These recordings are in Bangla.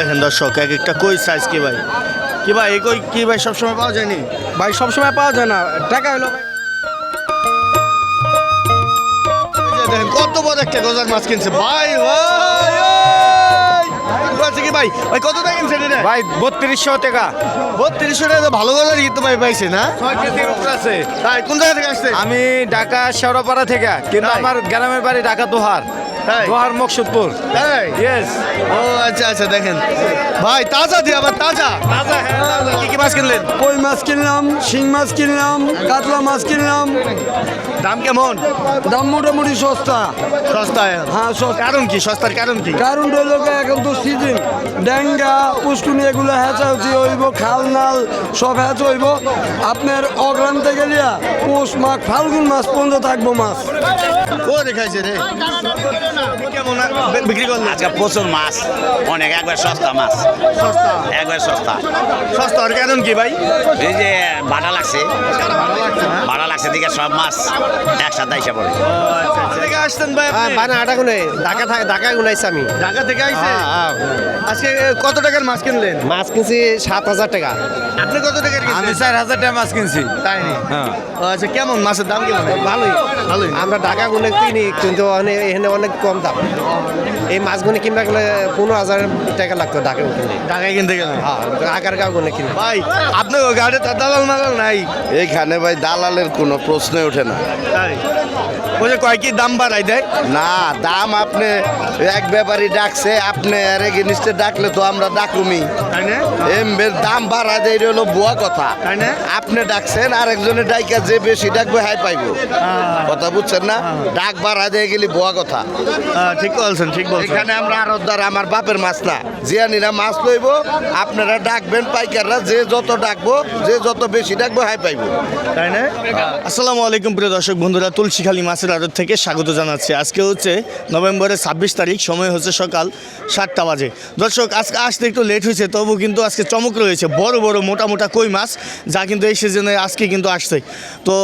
দেখেন দর্শক এক একটা কই সাইজ কি ভাই? কি ভাই এই কই কি ভাই সবসময় পাওয়া যায়নি? ভাই সবসময় পাওয়া যায় না। টাকা হলো ভাই। দেখেন কত বড় একটা গজার মাছ কিনছে। ভাই ভাই আছে কি ভাই? ভাই কত টাকা কিনছেন এটা? ভাই বত্রিশশো টাকা। বত্রিশশো টাকা তো ভালো গজার কিন্তু ভাই পাইছে না? ছয় কেজির উপরে আছে। তাই কোন জায়গা থেকে আসছে? আমি ঢাকা শেওড়াপাড়া থেকে কিন্তু আমার গ্রামের বাড়ি ঢাকা দোহার? দোহার মকসুদপুর। তাই? ইয়েস ও আচ্ছা আচ্ছা দেখেন। ভাই তাজা দিয়ে আবার তাজা। কি কি মাছ কিনলেন? কই মাছ কিনলাম শিং মাছ কিনলাম কাতলা মাছ কিনলাম। দাম কেমন? দাম মোটামুটি সস্তা। সস্তায়? হ্যাঁ সস্তা। কারণ কি? সস্তার কারণ কি? কারণ হলো এখন তো সিজন ড্যাঙ্গা পুষ্কুনি এগুলো হ্যাঁচা হচ্ছে হইব খাল নাল সব হ্যাঁচ হইব। আপনার অগ্রাম থেকে লিয়া পৌষ মাঘ ফাল্গুন মাস পর্যন্ত থাকব মাছ। ও দেখাইছে রে? বিক্রি করলেন আজকে প্রচুর মাছ অনেক একবার সস্তা মাছ। সস্তা? একবার সস্তা। সস্তা আর কারণ কি ভাই? এই যে ভাড়া লাগছে। ভাড়া লাগছে দিকে সব মাছ একসাথে আইসা পড়ে। থেকে আসছেন ভাই আপনি? বানা আটা গুনে ঢাকা থাকে ঢাকা গুনাইছি আমি। ঢাকা থেকে আইছে? হ্যাঁ, হ্যাঁ। আজকে কত টাকার মাছ কিনলেন? মাছ কিনছি সাত হাজার টাকা। আপনি কত টাকার আমি চার হাজার টাকা মাছ কিনছি। তাই নি হ্যাঁ। আচ্ছা কেমন? মাছের দাম কেমন? ভালোই। ভালোই। আমরা ঢাকা গুনে কিনি কিন্তু অনেক এখানে অনেক কম দাম। এই মাছগুলো কিনবা গেলে পনেরো হাজার টাকা লাগতো ঢাকা কিনলে ঢাকায় কিনতে গেলেন হ্যাঁ আকার গাঁ গুনে কিনে ভাই আপনার ওই গাড়ি দালাল মালাল নাই। এইখানে ভাই দালালের কোনো প্রশ্নই ওঠে না। তাই? ওই কয় কি দাম বাড়াই দেয়? না দাম আপনি এক ব্যাপারই ডাকছে আপনি আর জিনিসটা ডাকলে তো আমরা ডাকুমি। তাই না? এমবের দাম বাড়া দেয় হলো বুয়া কথা। তাই না? আপনি ডাকছেন আর একজনের ডাইকা যে বেশি ডাকবে হাই পাইবো। কথা বুঝছেন না? ডাক বাড়া দিয়ে গেলি বুয়া কথা। হ্যাঁ, ঠিক বলছেন ঠিক বলছেন। এখানে আমরা আরদার আমার বাপের মাছ না জিয়ানিরা মাছ লইব আপনারা ডাকবেন পাইকাররা যে যত ডাকবো যে যত বেশি ডাকবো হাই পাইবো। তাই না? আসসালামু আলাইকুম প্রিয় দর্শক বন্ধুরা তুলসীখালী মাছের আড়ত থেকে স্বাগত জানাচ্ছি। আজকে হচ্ছে নভেম্বরের ছাব্বিশ তারিখ সময় হচ্ছে সকাল সাতটা বাজে। দর্শক আজকে আসতে একটু লেট হয়েছে তবু কিন্তু আজকে চমক রয়েছে বড় বড় মোটা মোটা কই মাছ যা কিন্তু এই সিজনে আজকে কিন্তু আসছে। তো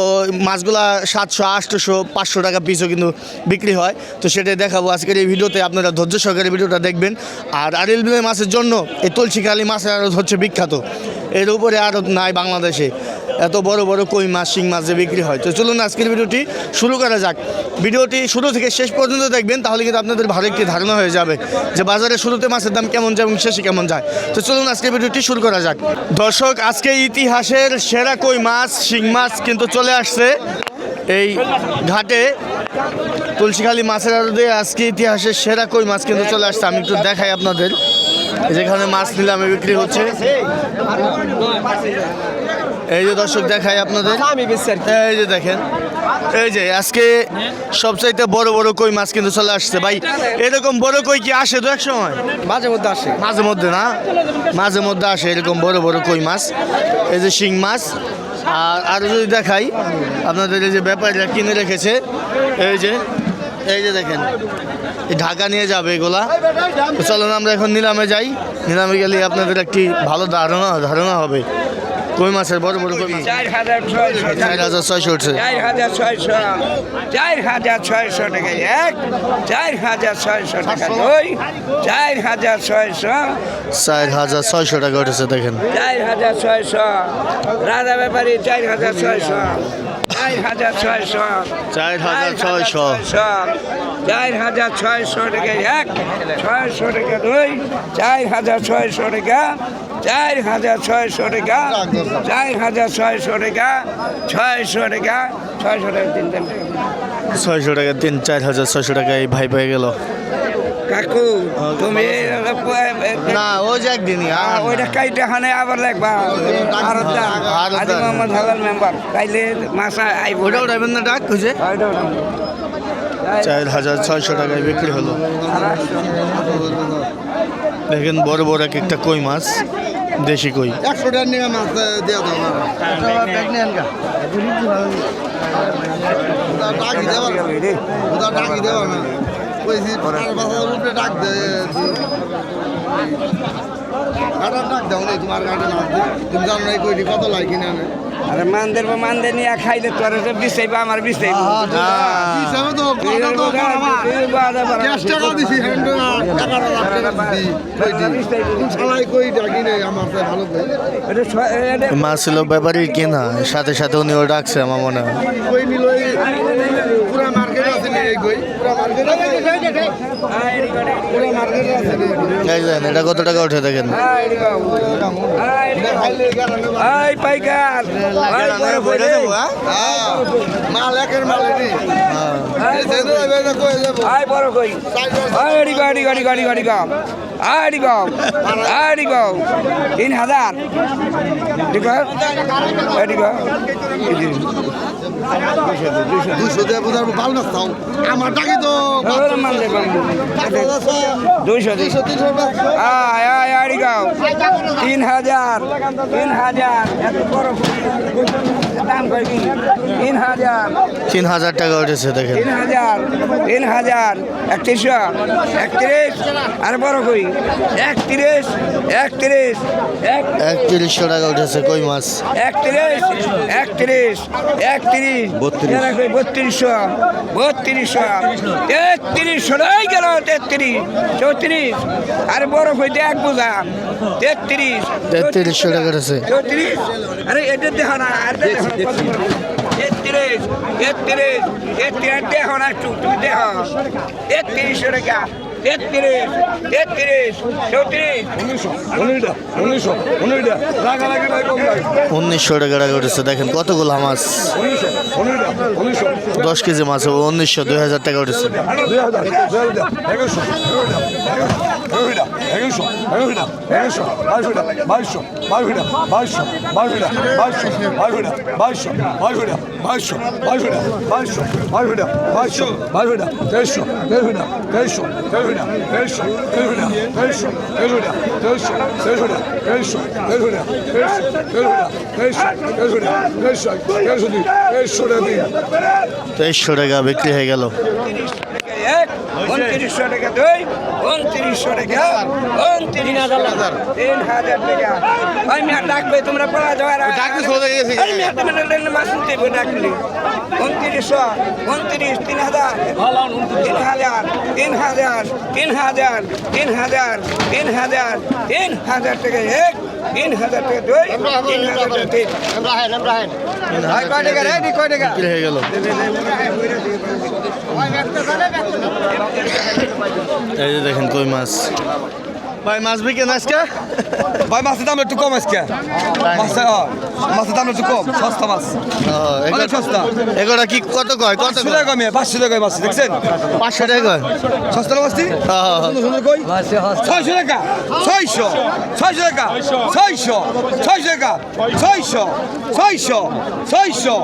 মাছগুলা সাতশো আটশোশো পাঁচশো টাকা পিসও কিন্তু বিক্রি হয়। তো সেটাই দেখাবো আজকের এই ভিডিওতে। আপনারা ধৈর্য সহকারে ভিডিওটা দেখবেন। আর আরেল বিলের মাছের জন্য এই তুলসীখালী মাছের আড়ত হচ্ছে বিখ্যাত। এর উপরে আড়ত নাই বাংলাদেশে। এত বড় বড় কই মাছ, শিং মাছ যে বিক্রি হয়। তো চলুন আজকের ভিডিওটি শুরু করা যাক। ভিডিওটি শুরু থেকে শেষ পর্যন্ত দেখবেন, তাহলে কিন্তু আপনাদের ভালো একটি ধারণা হয়ে যাবে যে বাজারে শুরুতে মাছের দাম কেমন যায় এবং শেষে কেমন যায়। তো চলুন আজকের ভিডিওটি শুরু করা যাক। দর্শক, আজকে ইতিহাসের সেরা কই মাছ, শিং মাছ কিন্তু চলে আসছে এই ঘাটে। তুলসীখালী মাছের আড়তে আজকে ইতিহাসের সেরা কই মাছ কিন্তু চলে আসছে আমি একটু দেখাই আপনাদের। যেখানে মাছ নিলামে বিক্রি হচ্ছে। এই যে দর্শক দেখাই আপনাদের। এই যে দেখেন এই যে আজকে সবচাইতে বড় বড় কই মাছ কিন্তু চলে আসছে। ভাই এরকম বড় কই কি আসে তো এক সময়? মাঝে মধ্যে আসে। মাঝে মধ্যে না? মাঝে মধ্যে আসে এরকম বড় বড় কই মাছ। এই যে শিং মাছ আর আরও যদি দেখাই, আপনাদের এই যে ব্যাপারীরা কিনে রেখেছে, এই যে এই যে দেখেন, এই ঢাকা নিয়ে যাবে এগুলা। চলুন আমরা এখন নিলামে যাই। নিলামে গেলে আপনাদের একটি ভালো ধারণা ধারণা হবে। কই মাছের বড় বড় কই মাছ? চার হাজার ছয়শো চার হাজার ছয়শো। উঠছে চার হাজার ছয়শো। চার হাজার ছয়শো টাকা এক। চার হাজার ছয়শো টাকা দুই। চার হাজার ছয়শো। চার হাজার ছয়শো টাকা উঠেছে দেখেন। চার হাজার ছয়শো। রাজা ব্যাপারী চার হাজার ছয়শো। চার হাজার ছয়শো। চার হাজার ছয়শো। চার হাজার ছয়শো টাকা এক ছয়শো টাকা দুই চার হাজার ছয়শো টাকা চার হাজার ছয়শো টাকা চার হাজার ছয়শো টাকা ছয়শো টাকা ছয়শো টাকা তিন তিন টাকা ছয়শো টাকা তিন চার হাজার ছয়শো টাকা এই ভাই পেয়ে গেল। কাকু তুমি না ও যে একদিনই ওইটা কাইটে হানে আবার লাগবা আজি মোহাম্মদ হালাল মেম্বার। কাইলে মাসা আইব। ওটা উঠাবেন না ডাক খুঁজে। চার হাজার ছয়শো টাকায় বিক্রি হলো। দেখেন বড় বড় এক একটা কই মাছ দেশি কই। একশো টাকা নিয়ে মাছ দিয়ে দাও ডাকি কইছি সাড়ে পাঁচ ডাক ডাক দাও তোমার না তুমি জানো নাই কত লাগি না আরে মান দেব মান দে নিয়া খাইলে তোর তো আমার বিছাইব হ্যাঁ। বিছাইব তো কথা তো আমার টাকা দিছি হ্যান্ড টাকা টাকা কই ডাকি নাই আমার তো ভালো সাথে সাথে ও ডাকছে আমার মনে হয়। কই মিলই পুরা মার্কেট আছে এই কই? এটা কত টাকা উঠে দেখেন গাড়ি গাড়ি গাড়ি গাড়ি গাড়ি আইডি গাও আইডি গাও তিন হাজার। ঠিক আইডি গাও দুশো দিয়ে বোঝার ভালো না তাও। আমার টাকি তো। দুইশো দুইশো আয় আয় গাও তিন হাজার তিন হাজার। এত বড়? তিন হাজার। তিন হাজার টাকা উঠেছে দেখেন। তিন হাজার তিন হাজার একত্রিশশো একত্রিশ আর বড় কই? একত্রিশ একত্রিশ এক একত্রিশশো টাকা উঠেছে কই মাছ? একত্রিশ একত্রিশ একত্রিশ। বত্রিশ। বত্রিশশো বত্রিশশো তেত্রিশশো রয়ে গেল তেত্রিশ চৌত্রিশ আর বড় হইতে এক বোঝা। তেত্রিশ তেত্রিশশো টাকা উঠেছে। চৌত্রিশ আরে এটা দেখ না আর দেখছি দেখছি একত্রিশ একত্রিশ একত্রিশ দেখো না একটু তুমি দেখো একত্রিশশো টাকা তেত্রিশ তেত্রিশ চৌত্রিশ উনিশশো টাকা উঠেছে দেখেন কতগুলো মাছ দশ কেজি মাছ হবে উনিশশো দুই হাজার টাকা উঠেছে তেইশশো টাকা বিক্রি হয়ে গেল এক উনত্রিশশো টাকা দুই উনত্রিশশো টাকা উনত্রিশ হাজার তিন হাজার টাকা। ওই মেয়ে ডাকবে তোমরা পড়া যাওয়ার মাছ দেবো ডাকলি। উনত্রিশশো উনত্রিশ তিন হাজার। তিন হাজার তিন হাজার তিন হাজার তিন হাজার তিন হাজার তিন হাজার টাকা এক। তিন হাজার টাকা দুই তিন হাজার টাকা তিন কয় টাকা রে কয় টাকা হয়ে গেল এই যে দেখেন কই মাছ ভাই মাছ বিকেন আজকে? ভাই মাছের দাম একটু কম আজকে। মাছের দাম একটু কম সস্তা মাছ। অনেক সস্তা। এগুলা কি কত কয় কত টাকা কমে পাঁচশো টাকা মাছ দেখছেন? পাঁচশো টাকা সস্তা মাছটি। সুন্দর সুন্দর কই? ছয়শো টাকা ছয়শো ছয়শো টাকা ছয়শো ছয়শো টাকা ছয়শো ছয়শো ছয়শো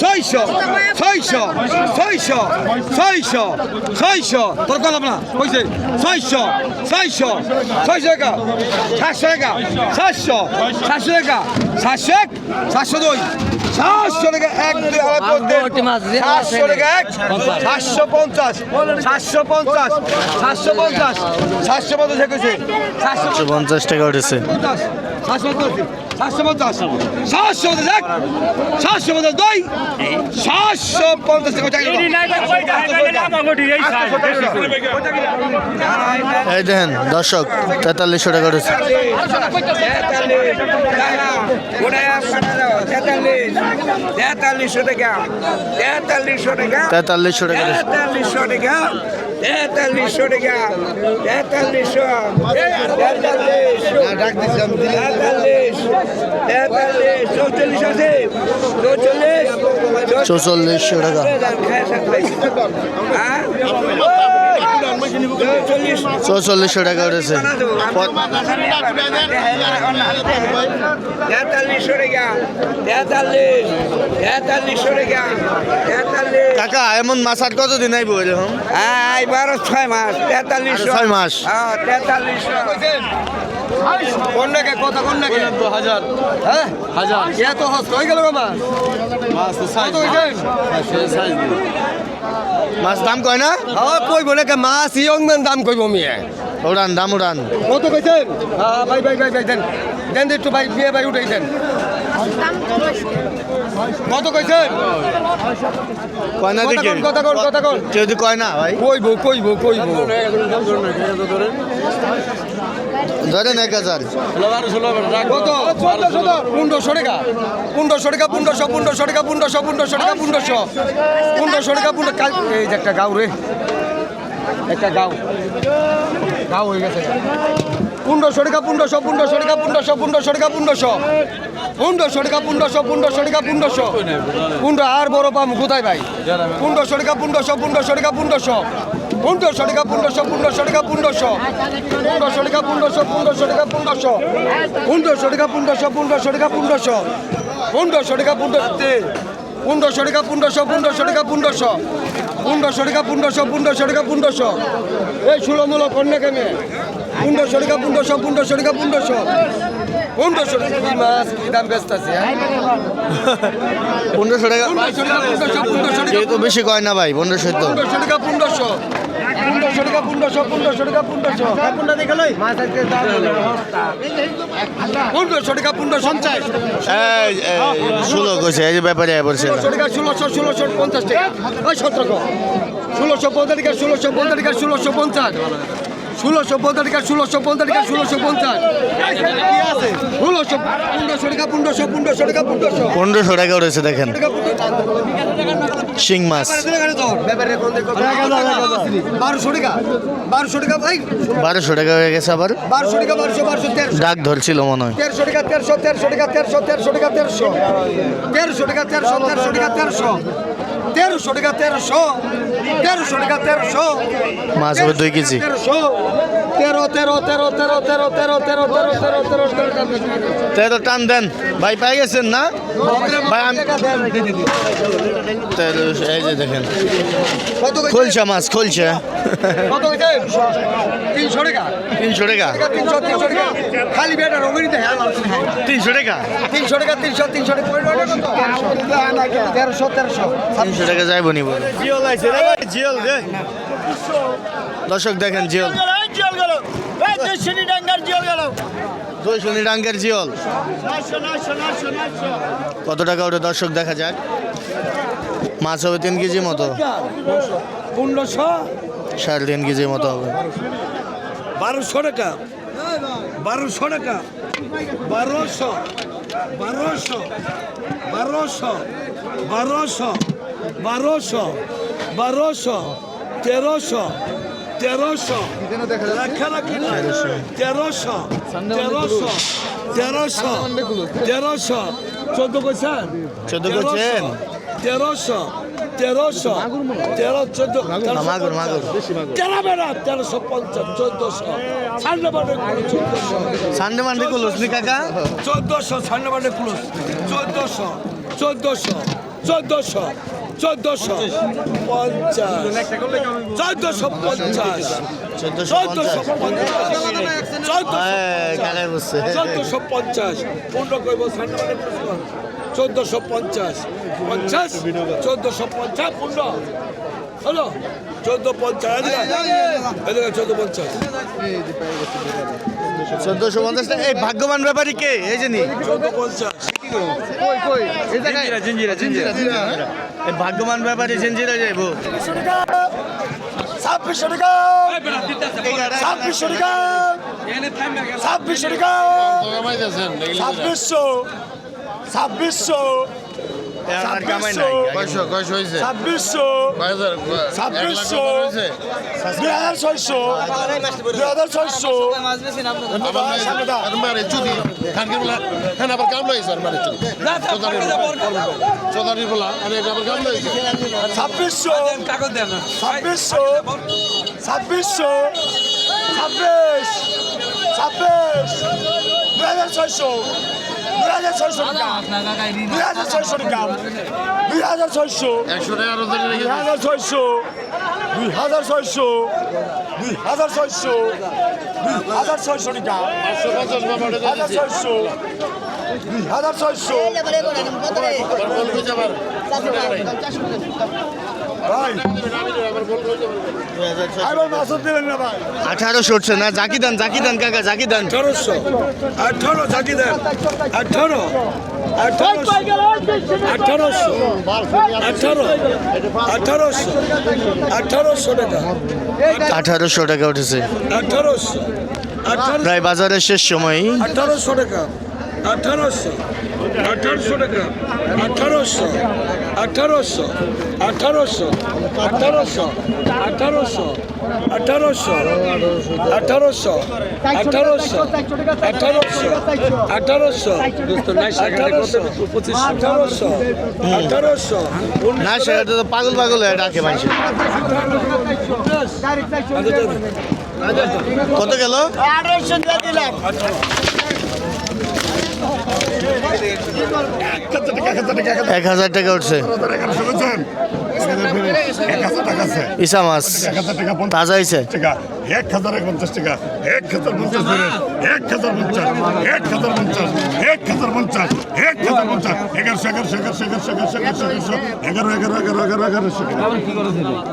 ছয়শো ছয়শো ছয়শো ছয়শো ছয়শো। তোর কলাম না? কইছে ছয়শো ছয়শো ছয়শো টাকা সাতশো টাকা সাতশো। সাতশো টাকা সাতশো এক সাতশো দুই। সাতশো টাকা এক দুই আড়াই তিন সাতশো টাকা এক সাতশো পঞ্চাশ সাতশো পঞ্চাশ সাতশো পঞ্চাশ সাতশো পঞ্চাশ একুশে সাতশো একশো পঞ্চাশ টাকা উঠেছে। পঞ্চাশ সাতশো পঞ্চাশ সাতশো পঞ্চাশ সাতশো পঞ্চাশ এক সাতশো পঞ্চাশ দুই সাতশো পঞ্চাশ এই দেখেন দর্শক তেতাল্লিশশো টাকা উঠেছে। তেতাল্লিশশো টাকা। তেতাল্লিশশো টাকা। তেতাল্লিশশো টাকা। তেতাল্লিশশো টাকা। তেতাল্লিশশো টাকা। তেতাল্লিশশো। তেতাল্লিশ। তেতাল্লিশ চৌচল্লিশ আছে। চৌচল্লিশ। চৌচল্লিশশো টাকা। হ্যাঁ চৌচল্লিশশো টাকা উঠেছে। তেতাল্লিশ কাকা এমন মাছ আর কতদিন আইব এরকম হ্যাঁ ছয় মাস। তেতাল্লিশশো আরও ছয় মাস। তেতাল্লিশশো কন্যাকে কত কন্যাকে হাজার হ্যাঁ হাজার এত হস্ত হয়ে গেল মাছ মাছ দাম কয় না? হ্যাঁ কইব নাকি মাছ ইয়ং ম্যান দাম কইব মিয়া। উড়ান দাম উড়ান। কত কইছেন? হ্যাঁ ভাই ভাই ভাই ভাই দেন। দেন একটু ভাই বিয়ে ভাই উঠাই দেন। কত কইছেন? কয় না দেখি। কথা কন কথা কন? যদি কয় না ভাই। কইব কইব কইব। ধরেন এক হাজার একটা গাও রে একটা গাও গাও হয়ে গেছে আর বড় পাম কোথায় ভাই পনেরোশো টাকা পনেরোশো পনেরোশো টাকা পনেরোশো পনেরোশো টাকা পনেরোশো পনেরোশো টাকা পনেরোশো পনেরোশো টাকা পনেরোশো পনেরোশো টাকা পনেরোশো পনেরোশো টাকা পনেরোশো পনেরোশো টাকা পনেরোশো পনেরোশো টাকা পনেরোতে পনেরোশো টাকা পনেরোশো পনেরোশো টাকা পনেরোশো পনেরোশো টাকা পনেরোশো পনেরোশো টাকা পনেরোশো এই ষোলোমূলক কন্যা কেমে পনেরোশো টাকা পনেরোশো পনেরোশো টাকা পনেরোশো পনেরোশো টাকা মাছ কি দাম ব্যস্ত আছে পনেরোশো টাকা পনেরোশো টাকা পনেরোশো পনেরোশো টাকা বেশি কয় না ভাই পনেরোশো তো পনেরোশো টাকা পনেরোশো পনেরোশো টাকা পনেরোশো পনেরোশো টাকা পনেরোশো পনেরোশো টাকা পনেরোশো পঞ্চাশ। এই ষোলো কইছে এই ব্যাপারে বলছে ষোলোশো টাকা ষোলোশো ষোলোশো পঞ্চাশ টাকা। ওই সতেরো ষোলোশো পঞ্চাশ টাকা ষোলোশো পঞ্চাশ টাকা ষোলোশো পঞ্চাশ। ষোলোশো পঞ্চাশ টাকা ষোলোশো পঞ্চাশ টাকা ষোলোশো পঞ্চাশ। ষোলোশো পনেরোশো টাকা পনেরোশো পনেরোশো টাকা পনেরোশো। পনেরোশো টাকা রয়েছে দেখেন। শিং মাছ। বারোশো টাকা বারোশো টাকা ভাই। বারোশো টাকা হয়ে গেছে আবার। বারোশো টাকা বারোশো বারোশো ডাক ধরছিল মনে হয়। তেরোশো টাকা তেরোশো তেরোশো টাকা তেরোশো তেরোশো টাকা তেরোশো। তেরোশো টাকা তেরোশো তেরোশো টাকা তেরোশো। তেরোশো টাকা তেরোশো তেরোশো টাকা তেরোশো। মাছ হবে দুই কেজি। তেরোশো। তেরো তেরো তেরো তেরো তেরো তেরো তেরো তেরো তেরো তেরো তেরো টান দেন ভাই পাই গেছেন না ভাই আমি এই যে দেখেন কত কইছে? মাছ কইছে? তিনশো টাকা তিনশো টাকা টাকা, তিনশো তিনশো টাকা খালি বেটা রঙিনিতে হ্যাঁ মানুষ খায় তিনশো টাকা তিনশো টাকা তিনশো তিনশো টাকা তেরোশো তেরোশো তিনশো টাকা যাইব নিব জিওল আছে রে ভাই জিওল দর্শক দেখেন জিওল দুইশনি ডাঙ্গের জিওল কত টাকা ওটা দর্শক দেখা যাক মাছ হবে তিন কেজি মতো। পনেরোশো। সাড়ে তিন কেজির মতো হবে। বারোশো টাকা। বারোশো টাকা। বারোশো বারোশো বারোশো বারোশো বারোশো বারোশো তেরোশো তেরোশো। রাখা রাখি না। তেরোশো। তেরোশো। তেরোশো। তেরোশো। চোদ্দ কইছেন চোদ্দ কইছেন? তেরোশো। তেরোশো। তেরো চোদ্দ মাগুর মাগুর তেরো বেড়া তেরোশো পঞ্চাশ চোদ্দশো। সান্ডে বান্ডে চোদ্দশো। সানডে মানডে কুলুসনি কাকা? চোদ্দশো সান্ডে বান্ডে প্লুস চোদ্দশো চোদ্দশো চোদ্দশো। চোদ্দশো পঞ্চাশ চোদ্দশো পঞ্চাশ। চোদ্দশো চোদ্দশো পঞ্চাশ। চোদ্দশো চোদ্দশো পঞ্চাশ। পনেরো কইব সান্ডে চোদ্দশো পঞ্চাশ। পঞ্চাশ চোদ্দশো পঞ্চাশ পনেরো। হলো? চোদ্দ পঞ্চাশ। এদিকে চোদ্দ পঞ্চাশ। চোদ্দশো পঞ্চাশ এই ভাগ্যবান ব্যাপারী কে? এই যে নি। চোদ্দ পঞ্চাশ। এই ভাগ্যবান ব্যাপারে জেনজিরা যাইব ছাব্বিশশো টাকা ছাব্বিশশো টাকা ছাব্বিশশো। ছাব্বিশশো। দুই হাজার ছয়শো। দুই হাজার ছয়শো। ছাব্বিশশো। ছাব্বিশশো। ছাব্বিশশো। ছাব্বিশ। ছাব্বিশ। দুই হাজার ছয়শো। দুই হাজার ছয়শো টাকা দুই হাজার ছয়শো টাকা দুই হাজার ছয়শো। দুই হাজার ছয়শো। দুই হাজার ছয়শো। দুই হাজার ছয়শো। হাজার ছয়শো আঠারোশো উঠছে না জাকি দেন জাকি দেন কাকা জাকি দেন আঠারোশো। আঠারো জাকি দেন আঠারো। আঠারোশো আঠারোশো আঠারো আঠারোশো আঠারোশো টাকা আঠারোশো টাকা উঠেছে। আঠারোশো। প্রায় বাজারের শেষ সময়। আঠারোশো টাকা। আঠারোশো আঠারোশো টাকা আঠারোশো আঠারোশো আঠারোশো আঠারোশো আঠারোশো আঠারোশো আঠারোশো আঠারোশো আঠারোশো আঠারোশো আঠারোশো আঠারোশো আঠারোশো না সেটা তো পাগল পাগল হয়ে ডাকে মানুষ কত গেল এক হাজার টাকা উঠছে। ইসা মাছ। তাজা হয়েছে এক হাজার পঞ্চাশ টাকা এক হাজার পঞ্চাশ এক হাজার পঞ্চাশ এক হাজার পঞ্চাশ এক হাজার পঞ্চাশ এক হাজার পঞ্চাশ এগারোশো এগারোশো এগারোশো এগারোশো এগারোশো এগারোশো এগারোশো এগারো এগারো এগারো এগারো এগারোশো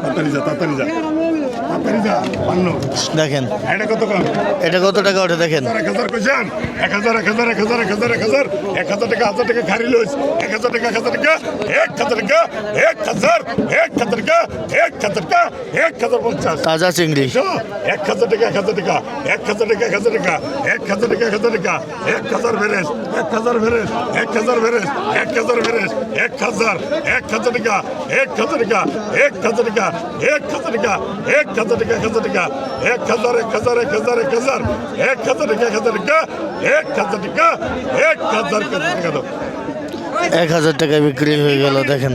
তাড়াতাড়ি যা তাড়াতাড়ি যা। দেখেন এটা কত কম এটা কত টাকা ওঠে দেখেন এক হাজার কইছেন এক হাজার এক হাজার এক হাজার এক হাজার এক হাজার এক হাজার টাকা হাজার টাকা খারি লইস এক হাজার টাকা হাজার টাকা এক হাজার টাকা এক হাজার এক হাজার টাকা এক হাজার টাকা এক হাজার পঞ্চাশ তাজা চিংড়ি এক হাজার টাকা এক হাজার টাকা এক হাজার টাকা এক হাজার টাকা এক হাজার টাকা এক হাজার টাকা এক হাজার ভেরেস এক হাজার ভেরেস এক হাজার ভেরেস এক হাজার ভেরেস এক হাজার এক হাজার টাকা এক হাজার টাকা এক হাজার টাকা এক হাজার টাকা এক হাজার টাকা এক হাজার টাকা। এক হাজার এক হাজার এক হাজার এক হাজার। এক হাজার টাকা এক হাজার টাকা। এক হাজার টাকা এক হাজার টাকা। দাও এক হাজার টাকা বিক্রি হয়ে গেল দেখেন।